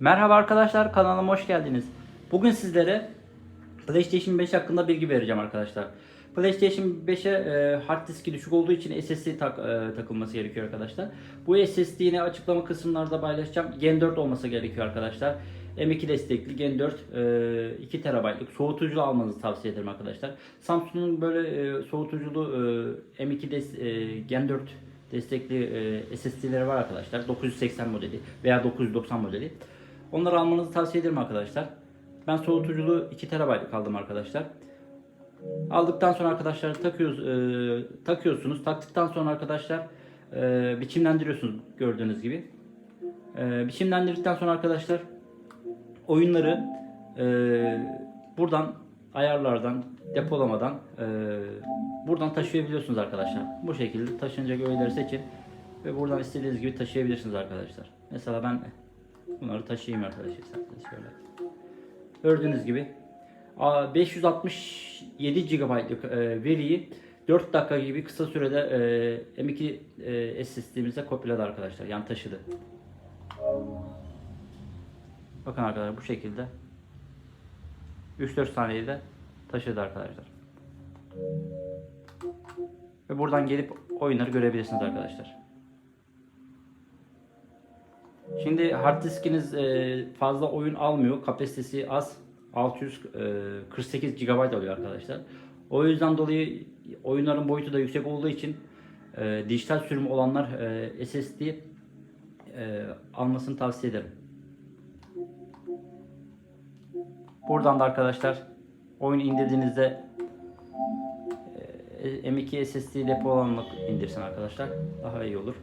Merhaba arkadaşlar kanalıma hoş geldiniz. Bugün sizlere PlayStation 5 hakkında bilgi vereceğim arkadaşlar. PlayStation 5'e e, hard diski düşük olduğu için SSD tak, e, takılması gerekiyor arkadaşlar. Bu SSD'ni açıklama kısımlarda paylaşacağım. Gen 4 olması gerekiyor arkadaşlar. M2 destekli Gen 4 e, 2 TB'lık soğutucu almanızı tavsiye ederim arkadaşlar. Samsung'un böyle e, soğutuculu e, M2 des, e, Gen 4 destekli e, SSD'leri var arkadaşlar. 980 modeli veya 990 modeli. Onları almanızı tavsiye ederim arkadaşlar. Ben soğutuculu 2 TB'lık aldım arkadaşlar. Aldıktan sonra arkadaşlar takıyoruz, e, takıyorsunuz. Taktıktan sonra arkadaşlar e, biçimlendiriyorsunuz gördüğünüz gibi. E, biçimlendirdikten sonra arkadaşlar oyunları e, buradan ayarlardan depolamadan e, buradan taşıyabiliyorsunuz arkadaşlar. Bu şekilde taşınacak öğeleri seçin ve buradan istediğiniz gibi taşıyabilirsiniz arkadaşlar. Mesela ben bunları taşıyayım arkadaşlar. Şöyle. Gördüğünüz gibi a, 567 GB'lık e, veriyi 4 dakika gibi kısa sürede e, M2 e, SSD'mize kopyaladı arkadaşlar. Yani taşıdı. Bakın arkadaşlar bu şekilde 3-4 saniyede taşıdı arkadaşlar. Ve buradan gelip oyunları görebilirsiniz arkadaşlar. Şimdi hard diskiniz e, fazla oyun almıyor. Kapasitesi az. 648 GB alıyor arkadaşlar. O yüzden dolayı oyunların boyutu da yüksek olduğu için e, dijital sürüm olanlar e, SSD e, almasını tavsiye ederim. Buradan da arkadaşlar oyunu indirdiğinizde e, M2 SSD depo olanlık indirsin arkadaşlar. Daha iyi olur.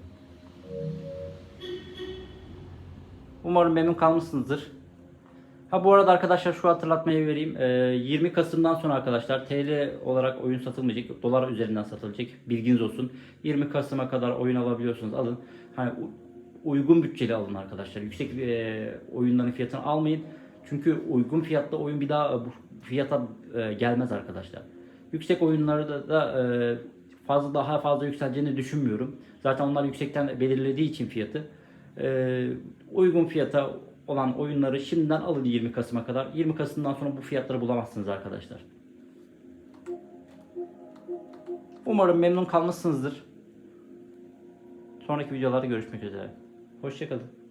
Umarım memnun kalmışsınızdır. Ha bu arada arkadaşlar şu hatırlatmayı vereyim. Ee, 20 Kasım'dan sonra arkadaşlar TL olarak oyun satılmayacak. Dolar üzerinden satılacak. Bilginiz olsun. 20 Kasım'a kadar oyun alabiliyorsunuz. Alın. Hani uygun bütçeli alın arkadaşlar. Yüksek e, oyunların fiyatını almayın. Çünkü uygun fiyatlı oyun bir daha bu fiyata e, gelmez arkadaşlar. Yüksek oyunlarda da e, fazla daha fazla yükseleceğini düşünmüyorum. Zaten onlar yüksekten belirlediği için fiyatı e, uygun fiyata olan oyunları şimdiden alın 20 Kasım'a kadar. 20 Kasım'dan sonra bu fiyatları bulamazsınız arkadaşlar. Umarım memnun kalmışsınızdır. Sonraki videolarda görüşmek üzere. Hoşçakalın.